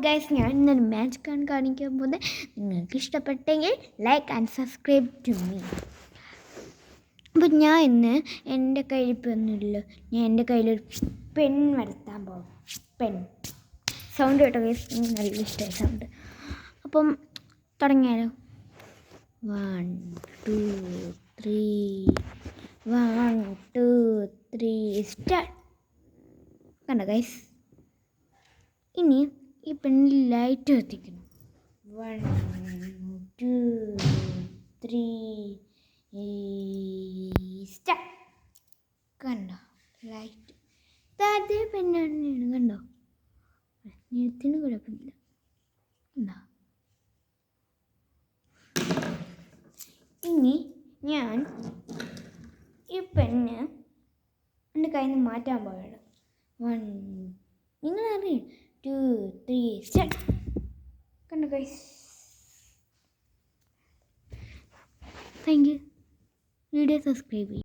Guys ഞാൻ ഇന്നൊരു match കാണാൻ കാണിക്കാൻ പോകുന്നത് നിങ്ങൾക്ക് ഇഷ്ടപ്പെട്ടെങ്കിൽ like and subscribe to me അപ്പം ഞാൻ ഇന്ന് എന്റെ കയ്യിൽ ഒന്നുമില്ല ഞാൻ എന്റെ കയ്യിലൊരു പെൻ വരുത്താൻ പോകും. പെൻ സൗണ്ട് കേട്ടോ ഗൈസ് നല്ല ഇഷ്ടമായി സൗണ്ട് അപ്പം തുടങ്ങിയാലോ. One two three one two three start കണ്ടോ ഗൈസ് ഇനി ഈ പെണ്ണിൽ ലൈറ്റ് കത്തിക്കണം വൺ ടു ത്രീ സ്റ്റാർട്ട് കണ്ടോ? ലൈറ്റ് അതേ പെണ്ണാണ് കണ്ടോ? എഴുത്തിന് കുഴപ്പമില്ല. കണ്ടോ? ഇനി ഞാൻ ഈ പെണ്ണ് എന്റെ കയ്യിൽ നിന്ന് മാറ്റാൻ പോവുകയാണ്. വൺ സ്റ്റാർട്ട് കണ്ടോ guys thank you video subscribe ചെയ്യും